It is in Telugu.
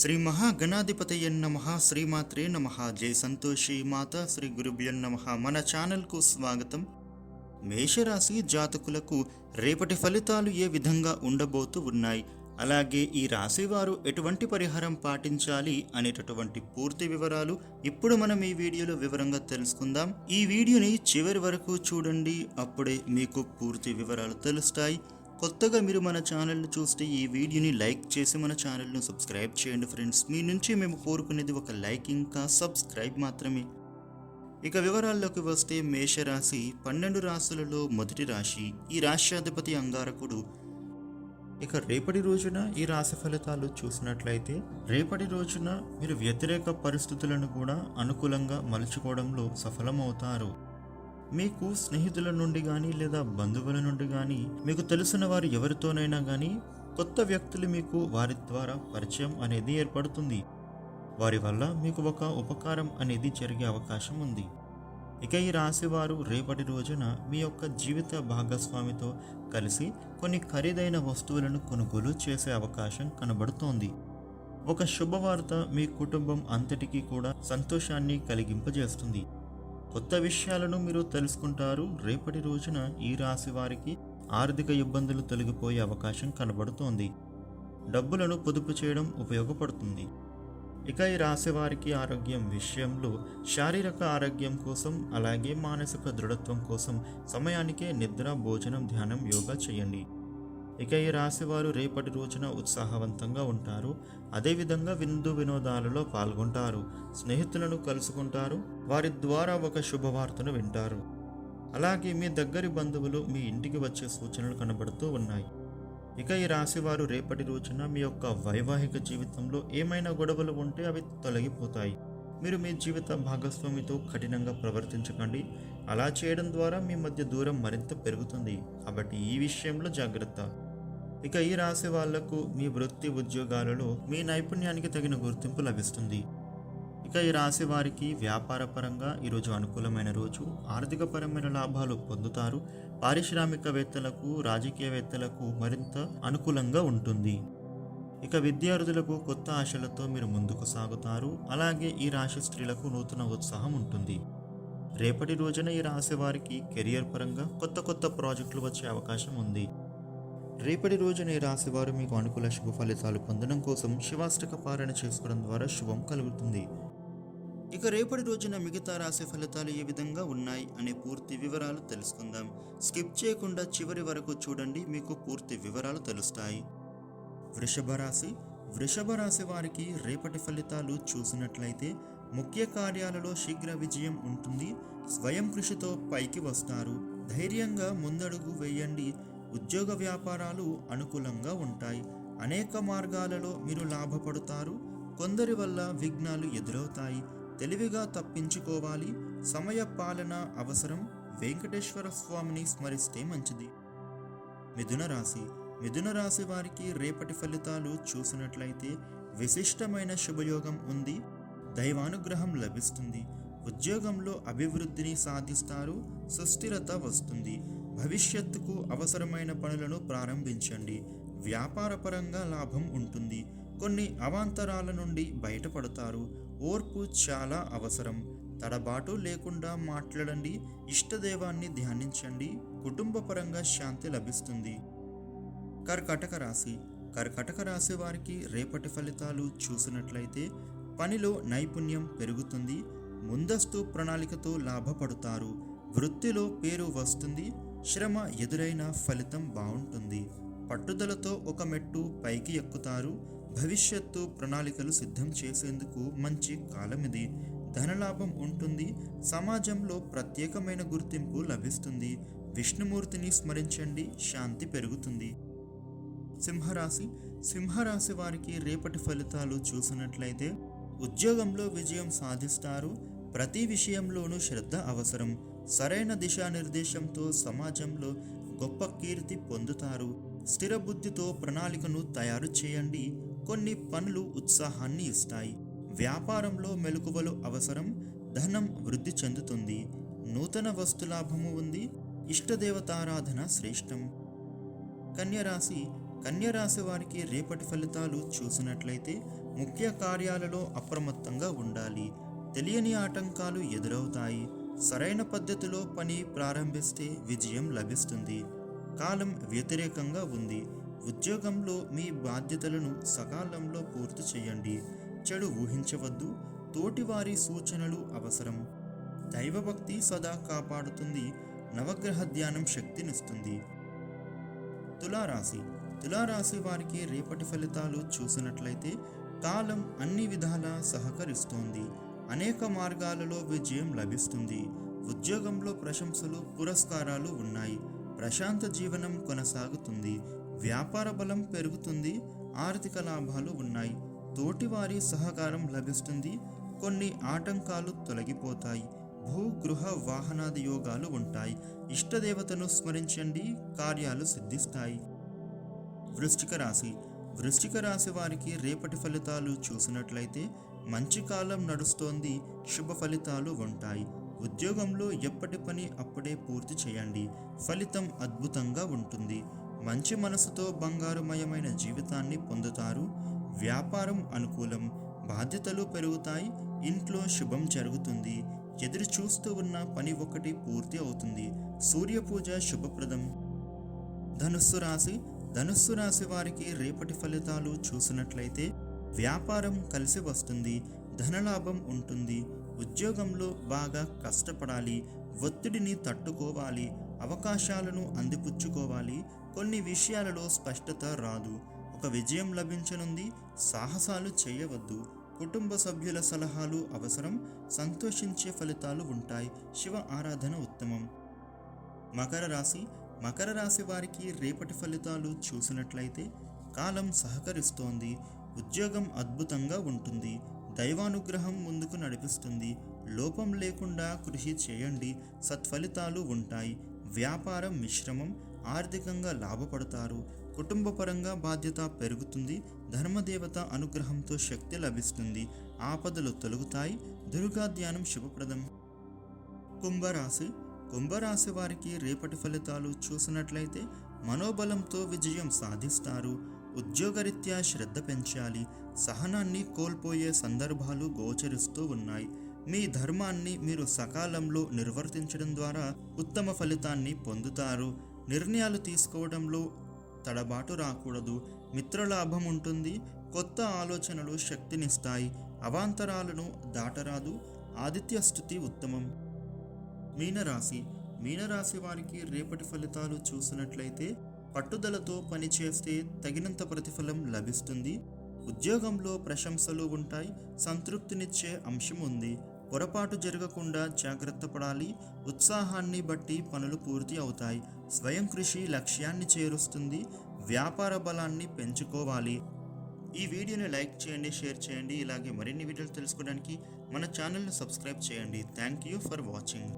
శ్రీ మహాగణాధిపతయ నమ శ్రీమాత్రే నమ. జై సంతోషి మాత శ్రీ గురుభ్యం నమ. మన ఛానల్కు స్వాగతం. మేషరాశి జాతకులకు రేపటి ఫలితాలు ఏ విధంగా ఉండబోతూ ఉన్నాయి? అలాగే ఈ రాశివారు ఎటువంటి పరిహారం పాటించాలి అనేటటువంటి పూర్తి వివరాలు ఇప్పుడు మనం ఈ వీడియోలో వివరంగా తెలుసుకుందాం. ఈ వీడియోని చివరి వరకు చూడండి. అప్పుడే మీకు పూర్తి వివరాలు తెలుస్తాయి. కొత్తగా మీరు మన ఛానల్ని చూస్తే ఈ వీడియోని లైక్ చేసి మన ఛానల్ను సబ్స్క్రైబ్ చేయండి ఫ్రెండ్స్. మీ నుంచి మేము కోరుకునేది ఒక లైక్ ఇంకా సబ్స్క్రైబ్ మాత్రమే. ఇక వివరాల్లోకి వస్తే మేషరాశి పన్నెండు రాశులలో మొదటి రాశి ఈ రాశ్యాధిపతి అంగారకుడు. ఇక రేపటి రోజున ఈ రాశి ఫలితాలు చూసినట్లయితే రేపటి రోజున మీరు వ్యతిరేక పరిస్థితులను కూడా అనుకూలంగా మలుచుకోవడంలో సఫలమవుతారు. మీకు స్నేహితుల నుండి కానీ లేదా బంధువుల నుండి కానీ మీకు తెలిసిన వారు ఎవరితోనైనా కానీ కొత్త వ్యక్తులు మీకు వారి ద్వారా పరిచయం అనేది ఏర్పడుతుంది. వారి వల్ల మీకు ఒక ఉపకారం అనేది జరిగే అవకాశం ఉంది. ఇక ఈ రాశివారు రేపటి రోజున మీ యొక్క జీవిత భాగస్వామితో కలిసి కొన్ని ఖరీదైన వస్తువులను కొనుగోలు చేసే అవకాశం కనబడుతోంది. ఒక శుభవార్త మీ కుటుంబం అంతటికీ కూడా సంతోషాన్ని కలిగింపజేస్తుంది. కొత్త విషయాలను మీరు తెలుసుకుంటారు. రేపటి రోజున ఈ రాశి వారికి ఆర్థిక ఇబ్బందులు తొలగిపోయే అవకాశం కనబడుతోంది. డబ్బులను పొదుపు చేయడం ఉపయోగపడుతుంది. ఇక ఈ రాశి వారికి ఆరోగ్యం విషయంలో శారీరక ఆరోగ్యం కోసం అలాగే మానసిక దృఢత్వం కోసం సమయానికే నిద్ర భోజనం ధ్యానం యోగా చేయండి. ఇక ఈ రాశివారు రేపటి రోజున ఉత్సాహవంతంగా ఉంటారు. అదేవిధంగా విందు వినోదాలలో పాల్గొంటారు. స్నేహితులను కలుసుకుంటారు. వారి ద్వారా ఒక శుభవార్తను వింటారు. అలాగే మీ దగ్గరి బంధువులు మీ ఇంటికి వచ్చే సూచనలు కనబడుతూ ఉన్నాయి. ఇక ఈ రాశివారు రేపటి రోజున మీ యొక్క వైవాహిక జీవితంలో ఏమైనా గొడవలు ఉంటే అవి తొలగిపోతాయి. మీరు మీ జీవిత భాగస్వామితో కఠినంగా ప్రవర్తించకండి. అలా చేయడం ద్వారా మీ మధ్య దూరం మరింత పెరుగుతుంది. కాబట్టి ఈ విషయంలో జాగ్రత్త. ఇక ఈ రాశి వాళ్ళకు మీ వృత్తి ఉద్యోగాలలో మీ నైపుణ్యానికి తగిన గుర్తింపు లభిస్తుంది. ఇక ఈ రాశి వారికి వ్యాపారపరంగా ఈరోజు అనుకూలమైన రోజు ఆర్థికపరమైన లాభాలు పొందుతారు. పారిశ్రామికవేత్తలకు రాజకీయవేత్తలకు మరింత అనుకూలంగా ఉంటుంది. ఇక విద్యార్థులకు కొత్త ఆశలతో మీరు ముందుకు సాగుతారు. అలాగే ఈ రాశి స్త్రీలకు నూతన ఉత్సాహం ఉంటుంది. రేపటి రోజున ఈ రాశి వారికి కెరియర్ పరంగా కొత్త కొత్త ప్రాజెక్టులు వచ్చే అవకాశం ఉంది. రేపటి రోజున ఈ రాశివారు మీకు అనుకూల శుభ ఫలితాలు పొందడం కోసం శివాష్టక పారణ చేసుకోవడం ద్వారా శుభం కలుగుతుంది. ఇక రేపటి రోజున మిగతా రాశి ఫలితాలు ఏ విధంగా ఉన్నాయి అనే పూర్తి వివరాలు తెలుసుకుందాం. స్కిప్ చేయకుండా చివరి వరకు చూడండి మీకు పూర్తి వివరాలు తెలుస్తాయి. వృషభ రాశి. వృషభ రాశి వారికి రేపటి ఫలితాలు చూసినట్లయితే ముఖ్య కార్యాలలో శీఘ్ర విజయం ఉంటుంది. స్వయం కృషితో పైకి వస్తారు. ధైర్యంగా ముందడుగు వేయండి. ఉద్యోగ వ్యాపారాలు అనుకూలంగా ఉంటాయి. అనేక మార్గాలలో మీరు లాభపడతారు. కొందరి వల్ల విఘ్నాలు ఎదురవుతాయి. తెలివిగా తప్పించుకోవాలి. సమయ పాలన అవసరం. వెంకటేశ్వర స్వామిని స్మరిస్తే మంచిది. మిథున రాశి. మిథున రాశి వారికి రేపటి ఫలితాలు చూసినట్లయితే విశిష్టమైన శుభయోగం ఉంది. దైవానుగ్రహం లభిస్తుంది. ఉద్యోగంలో అభివృద్ధిని సాధిస్తారు. సుస్థిరత వస్తుంది. భవిష్యత్తుకు అవసరమైన పనులను ప్రారంభించండి. వ్యాపారపరంగా లాభం ఉంటుంది. కొన్ని అవాంతరాల నుండి బయటపడతారు. ఓర్పు చాలా అవసరం. తడబాటు లేకుండా మాట్లాడండి. ఇష్టదేవాన్ని ధ్యానించండి. కుటుంబపరంగా శాంతి లభిస్తుంది. కర్కటక రాశి. కర్కటక రాశి వారికి రేపటి ఫలితాలు చూసినట్లయితే పనిలో నైపుణ్యం పెరుగుతుంది. ముందస్తు ప్రణాళికతో లాభపడతారు. వృత్తిలో పేరు వస్తుంది. శ్రమ ఎదురైన ఫలితం బాగుంటుంది. పట్టుదలతో ఒక మెట్టు పైకి ఎక్కుతారు. భవిష్యత్తు ప్రణాళికలు సిద్ధం చేసేందుకు మంచి కాలం ఇది. ధనలాభం ఉంటుంది. సమాజంలో ప్రత్యేకమైన గుర్తింపు లభిస్తుంది. విష్ణుమూర్తిని స్మరించండి. శాంతి పెరుగుతుంది. సింహరాశి. సింహరాశి వారికి రేపటి ఫలితాలు చూసినట్లయితే ఉద్యోగంలో విజయం సాధిస్తారు. ప్రతి విషయంలోనూ శ్రద్ధ అవసరం. సరైన దిశానిర్దేశంతో సమాజంలో గొప్ప కీర్తి పొందుతారు. స్థిర బుద్ధితో ప్రణాళికను తయారు చేయండి. కొన్ని పనులు ఉత్సాహాన్ని ఇస్తాయి. వ్యాపారంలో మెలకువలు అవసరం ధనం వృద్ధి చెందుతుంది. నూతన వస్తులాభము ఉంది. ఇష్టదేవతారాధన శ్రేష్టం. కన్యరాశి కన్యరాశి వారికి రేపటి ఫలితాలు చూసినట్లయితే ముఖ్య కార్యాలలో అప్రమత్తంగా ఉండాలి. తెలియని ఆటంకాలు ఎదురవుతాయి. సరైన పద్ధతిలో పని ప్రారంభిస్తే విజయం లభిస్తుంది. కాలం వ్యతిరేకంగా ఉంది. ఉద్యోగంలో మీ బాధ్యతలను సకాలంలో పూర్తి చేయండి. చెడు ఊహించవద్దు. తోటివారి సూచనలు అవసరం. దైవభక్తి సదా కాపాడుతుంది. నవగ్రహ ధ్యానం శక్తినిస్తుంది. తులారాశి. తులారాశి వారికి రేపటి ఫలితాలు చూసినట్లయితే కాలం అన్ని విధాలా సహకరిస్తోంది. అనేక మార్గాలలో విజయం లభిస్తుంది. ఉద్యోగంలో ప్రశంసలు పురస్కారాలు ఉన్నాయి. ప్రశాంత జీవనం కొనసాగుతుంది. వ్యాపార బలం పెరుగుతుంది. ఆర్థిక లాభాలు ఉన్నాయి. తోటివారి సహకారం లభిస్తుంది. కొన్ని ఆటంకాలు తొలగిపోతాయి. భూ గృహ వాహనాది యోగాలు ఉంటాయి. ఇష్టదేవతను స్మరించండి. కార్యాలు సిద్ధిస్తాయి. వృష్టిక రాశి. వృశ్చిక రాశి వారికి రేపటి ఫలితాలు చూసినట్లయితే మంచి కాలం నడుస్తోంది శుభ ఫలితాలు ఉంటాయి. ఉద్యోగంలో ఎప్పటి పని అప్పుడే పూర్తి చేయండి. ఫలితం అద్భుతంగా ఉంటుంది. మంచి మనసుతో బంగారుమయమైన జీవితాన్ని పొందుతారు. వ్యాపారం అనుకూలం బాధ్యతలు పెరుగుతాయి ఇంట్లో శుభం జరుగుతుంది. ఎదురు చూస్తూ ఉన్న పని ఒకటి పూర్తి అవుతుంది. సూర్య పూజ శుభప్రదం. ధనుస్సు రాశి ధనుస్సు రాశి వారికి రేపటి ఫలితాలు చూసినట్లయితే వ్యాపారం కలిసి వస్తుంది ధనలాభం ఉంటుంది ఉద్యోగంలో బాగా కష్టపడాలి ఒత్తిడిని తట్టుకోవాలి అవకాశాలను అందిపుచ్చుకోవాలి కొన్ని విషయాలలో స్పష్టత రాదు. ఒక విజయం లభించనుంది సాహసాలు చేయవద్దు. కుటుంబ సభ్యుల సలహాలు అవసరం సంతోషించే ఫలితాలు ఉంటాయి. శివ ఆరాధన ఉత్తమం. మకర రాశి మకర రాశి వారికి రేపటి ఫలితాలు చూసినట్లయితే కాలం సహకరిస్తోంది ఉద్యోగం అద్భుతంగా ఉంటుంది దైవానుగ్రహం ముందుకు నడిపిస్తుంది లోపం లేకుండా కృషి చేయండి సత్ఫలితాలు ఉంటాయి వ్యాపారం మిశ్రమం ఆర్థికంగా లాభపడతారు కుటుంబపరంగా బాధ్యత పెరుగుతుంది ధర్మదేవత అనుగ్రహంతో శక్తి లభిస్తుంది ఆపదలు తొలగుతాయి దుర్గా ధ్యానం శుభప్రదం. కుంభరాశి కుంభరాశి వారికి రేపటి ఫలితాలు చూసినట్లయితే మనోబలంతో విజయం సాధిస్తారు. ఉద్యోగరీత్యా శ్రద్ధ పెంచాలి. సహనాన్ని కోల్పోయే సందర్భాలు గోచరిస్తూ ఉన్నాయి. మీ ధర్మాన్ని మీరు సకాలంలో నిర్వర్తించడం ద్వారా ఉత్తమ ఫలితాన్ని పొందుతారు. నిర్ణయాలు తీసుకోవడంలో తడబాటు రాకూడదు. మిత్రలాభం ఉంటుంది. కొత్త ఆలోచనలు శక్తినిస్తాయి. అవాంతరాలను దాటరాదు. ఆదిత్య స్థుతి ఉత్తమం. మీనరాశి. మీనరాశి వారికి రేపటి ఫలితాలు చూసినట్లయితే పట్టుదలతో పనిచేస్తే తగినంత ప్రతిఫలం లభిస్తుంది. ఉద్యోగంలో ప్రశంసలు ఉంటాయి. సంతృప్తినిచ్చే అంశం ఉంది. పొరపాటు జరగకుండా జాగ్రత్త పడాలి. ఉత్సాహాన్ని బట్టి పనులు పూర్తి అవుతాయి. స్వయం కృషి లక్ష్యాన్ని చేరుస్తుంది. వ్యాపార బలాన్ని పెంచుకోవాలి. ఈ వీడియోని లైక్ చేయండి షేర్ చేయండి. ఇలాగే మరిన్ని వీడియోలు తెలుసుకోవడానికి మన ఛానల్ని సబ్స్క్రైబ్ చేయండి. Thank you for watching.